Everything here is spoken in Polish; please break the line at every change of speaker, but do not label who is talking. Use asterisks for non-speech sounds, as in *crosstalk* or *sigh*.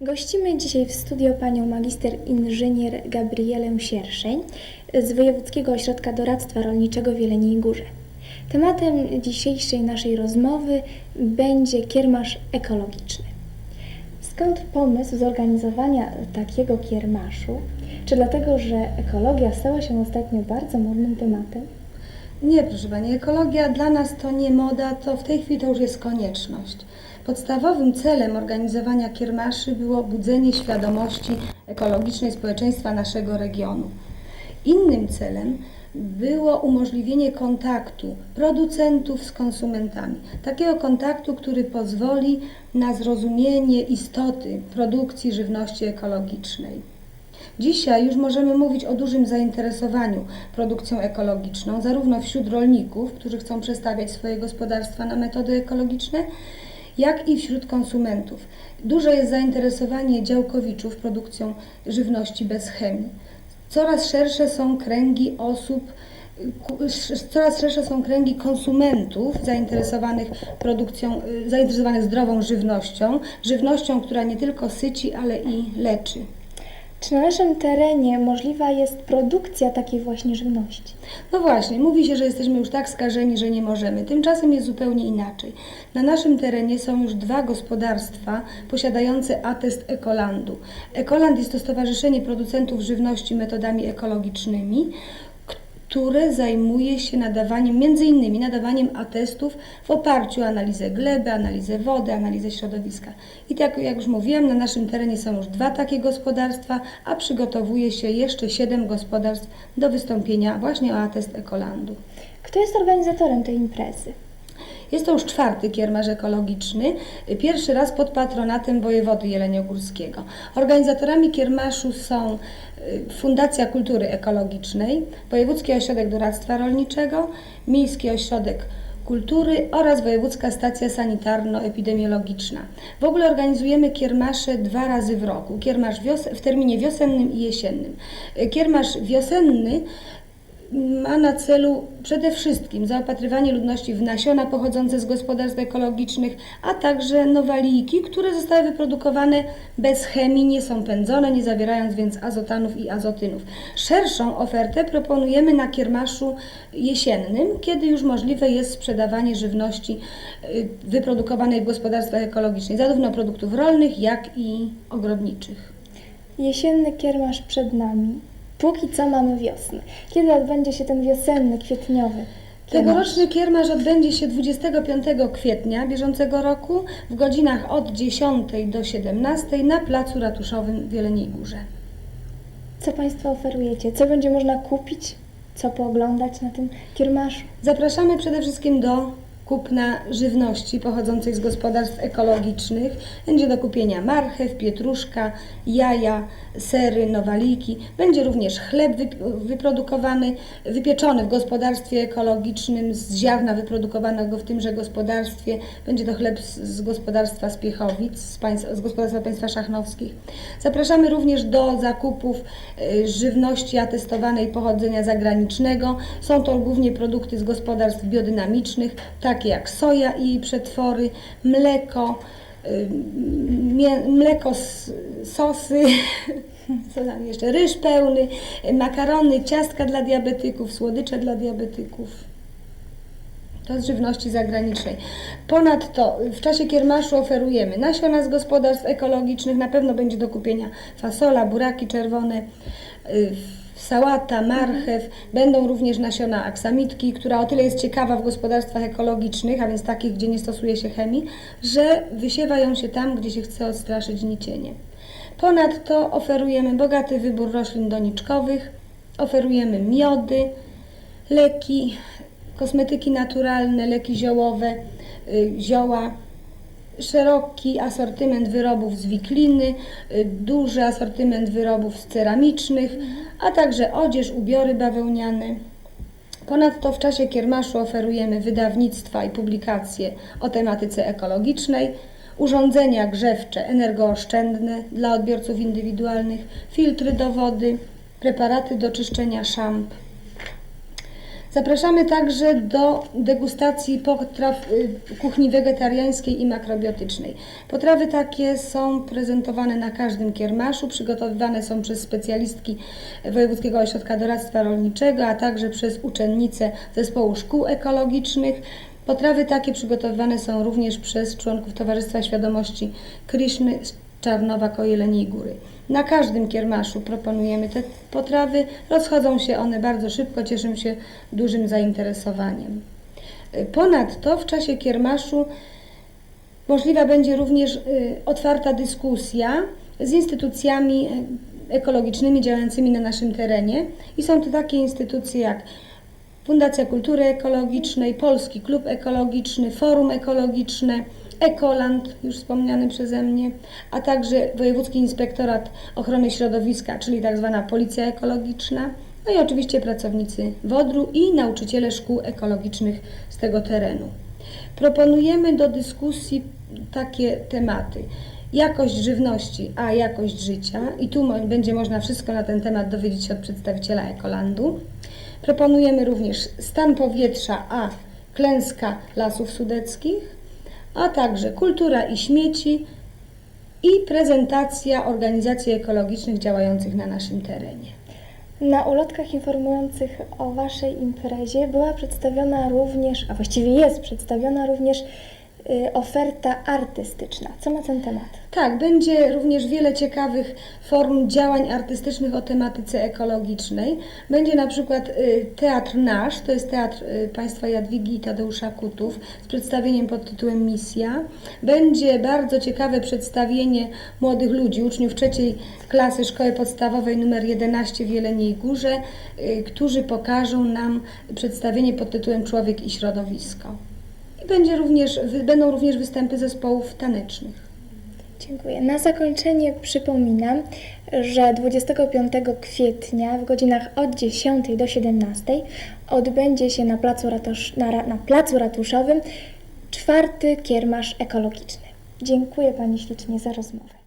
Gościmy dzisiaj w studio panią magister inżynier Gabrielę Sierszeń z Wojewódzkiego Ośrodka Doradztwa Rolniczego w Jeleniej Górze. Tematem dzisiejszej naszej rozmowy będzie kiermasz ekologiczny. Skąd pomysł zorganizowania takiego kiermaszu? Czy dlatego, że ekologia stała się ostatnio bardzo modnym tematem?
Nie, proszę Pani, ekologia dla nas to nie moda, to w tej chwili to już jest konieczność. Podstawowym celem organizowania kiermaszy było budzenie świadomości ekologicznej społeczeństwa naszego regionu. Innym celem było umożliwienie kontaktu producentów z konsumentami. Takiego kontaktu, który pozwoli na zrozumienie istoty produkcji żywności ekologicznej. Dzisiaj już możemy mówić o dużym zainteresowaniu produkcją ekologiczną, zarówno wśród rolników, którzy chcą przestawiać swoje gospodarstwa na metody ekologiczne, jak i wśród konsumentów. Duże jest zainteresowanie działkowiczów produkcją żywności bez chemii. Coraz szersze są kręgi osób, coraz szersze są kręgi konsumentów zainteresowanych produkcją, y, zainteresowanych zdrową żywnością, żywnością, która nie tylko syci, ale i leczy.
Czy na naszym terenie możliwa jest produkcja takiej właśnie żywności?
No właśnie, mówi się, że jesteśmy już tak skażeni, że nie możemy. Tymczasem jest zupełnie inaczej. Na naszym terenie są już dwa gospodarstwa posiadające atest Ekolandu. Ekoland jest to Stowarzyszenie Producentów Żywności Metodami Ekologicznymi, które zajmuje się nadawaniem, między innymi nadawaniem atestów w oparciu o analizę gleby, analizę wody, analizę środowiska. I tak jak już mówiłam, na naszym terenie są już dwa takie gospodarstwa, a przygotowuje się jeszcze siedem gospodarstw do wystąpienia właśnie o atest Ekolandu.
Kto jest organizatorem tej imprezy?
Jest to już czwarty kiermasz ekologiczny, pierwszy raz pod patronatem wojewody jeleniogórskiego. Organizatorami kiermaszu są y, Fundacja Kultury Ekologicznej, Wojewódzki Ośrodek Doradztwa Rolniczego, Miejski Ośrodek Kultury oraz Wojewódzka Stacja Sanitarno-Epidemiologiczna. W ogóle organizujemy kiermasze dwa razy w roku. Kiermasz w terminie wiosennym i jesiennym. Y, Kiermasz wiosenny ma na celu przede wszystkim zaopatrywanie ludności w nasiona pochodzące z gospodarstw ekologicznych, a także nowaliki, które zostały wyprodukowane bez chemii, nie są pędzone, nie zawierając więc azotanów i azotynów. Szerszą ofertę proponujemy na kiermaszu jesiennym, kiedy już możliwe jest sprzedawanie żywności y, wyprodukowanej w gospodarstwach ekologicznych, zarówno produktów rolnych, jak i ogrodniczych.
Jesienny kiermasz przed nami. Póki co mamy wiosnę. Kiedy odbędzie się ten wiosenny, kwietniowy? kiermasz?
Tegoroczny kiermasz odbędzie się 25 kwietnia bieżącego roku w godzinach od 10 do 17 na Placu Ratuszowym w Jeleniej Górze.
Co Państwo oferujecie? Co będzie można kupić? Co pooglądać na tym kiermaszu?
Zapraszamy przede wszystkim do kupna żywności pochodzącej z gospodarstw ekologicznych. Będzie do kupienia marchew, pietruszka, jaja, sery, nowaliki. Będzie również chleb wyp- wyprodukowany, wypieczony w gospodarstwie ekologicznym z ziarna wyprodukowanego w tymże gospodarstwie. Będzie to chleb z, gospodarstwa Spiechowic, z, państw, z gospodarstwa państwa szachnowskich. Zapraszamy również do zakupów y, żywności atestowanej pochodzenia zagranicznego. Są to głównie produkty z gospodarstw biodynamicznych, takie jak soja i jej przetwory, mleko, y, mleko, sosy, *laughs* co tam jeszcze, ryż pełny, y, makarony, ciastka dla diabetyków, słodycze dla diabetyków. To z żywności zagranicznej. Ponadto w czasie kiermaszu oferujemy nasiona z gospodarstw ekologicznych, na pewno będzie do kupienia fasola, buraki czerwone, y, sałata, marchew. Będą również nasiona aksamitki, która o tyle jest ciekawa w gospodarstwach ekologicznych, a więc takich, gdzie nie stosuje się chemii, że wysiewa ją się tam, gdzie się chce odstraszyć nicienie. Ponadto oferujemy bogaty wybór roślin doniczkowych, oferujemy miody, leki, kosmetyki naturalne, leki ziołowe, y, zioła, szeroki asortyment wyrobów z wikliny, y, duży asortyment wyrobów z ceramicznych, a także odzież, ubiory bawełniane. Ponadto w czasie kiermaszu oferujemy wydawnictwa i publikacje o tematyce ekologicznej, urządzenia grzewcze energooszczędne dla odbiorców indywidualnych, filtry do wody, preparaty do czyszczenia szamp. Zapraszamy także do degustacji potraw y, kuchni wegetariańskiej i makrobiotycznej. Potrawy takie są prezentowane na każdym kiermaszu, przygotowywane są przez specjalistki Wojewódzkiego Ośrodka Doradztwa Rolniczego, a także przez uczennice Zespołu Szkół Ekologicznych. Potrawy takie przygotowywane są również przez członków Towarzystwa Świadomości Krishny z Czarnowa koło Jeleniej Góry. Na każdym kiermaszu proponujemy te potrawy. Rozchodzą się one bardzo szybko, cieszą się dużym zainteresowaniem. Ponadto w czasie kiermaszu możliwa będzie również y, otwarta dyskusja z instytucjami y, ekologicznymi działającymi na naszym terenie i są to takie instytucje jak Fundacja Kultury Ekologicznej, Polski Klub Ekologiczny, Forum Ekologiczne, Ekoland, już wspomniany przeze mnie, a także Wojewódzki Inspektorat Ochrony Środowiska, czyli tak zwana Policja Ekologiczna, no i oczywiście pracownicy WODR-u i nauczyciele szkół ekologicznych z tego terenu. Proponujemy do dyskusji takie tematy. Jakość żywności, a jakość życia. I tu będzie można wszystko na ten temat dowiedzieć się od przedstawiciela Ekolandu. Proponujemy również stan powietrza, a klęska lasów sudeckich, a także kultura i śmieci i prezentacja organizacji ekologicznych działających na naszym terenie.
Na ulotkach informujących o Waszej imprezie była przedstawiona również, a właściwie jest przedstawiona również oferta artystyczna. Co na ten temat?
Tak, będzie również wiele ciekawych form działań artystycznych o tematyce ekologicznej. Będzie na przykład y, Teatr Nasz, to jest teatr y, państwa Jadwigi i Tadeusza Kutów z przedstawieniem pod tytułem Misja. Będzie bardzo ciekawe przedstawienie młodych ludzi, uczniów trzeciej klasy szkoły podstawowej nr 11 w Jeleniej Górze, y, którzy pokażą nam przedstawienie pod tytułem Człowiek i środowisko. Będzie również, będą również występy zespołów tanecznych.
Dziękuję. Na zakończenie przypominam, że 25 kwietnia w godzinach od 10 do 17 odbędzie się na placu, ratusz, na, na placu ratuszowym czwarty kiermasz ekologiczny. Dziękuję Pani ślicznie za rozmowę.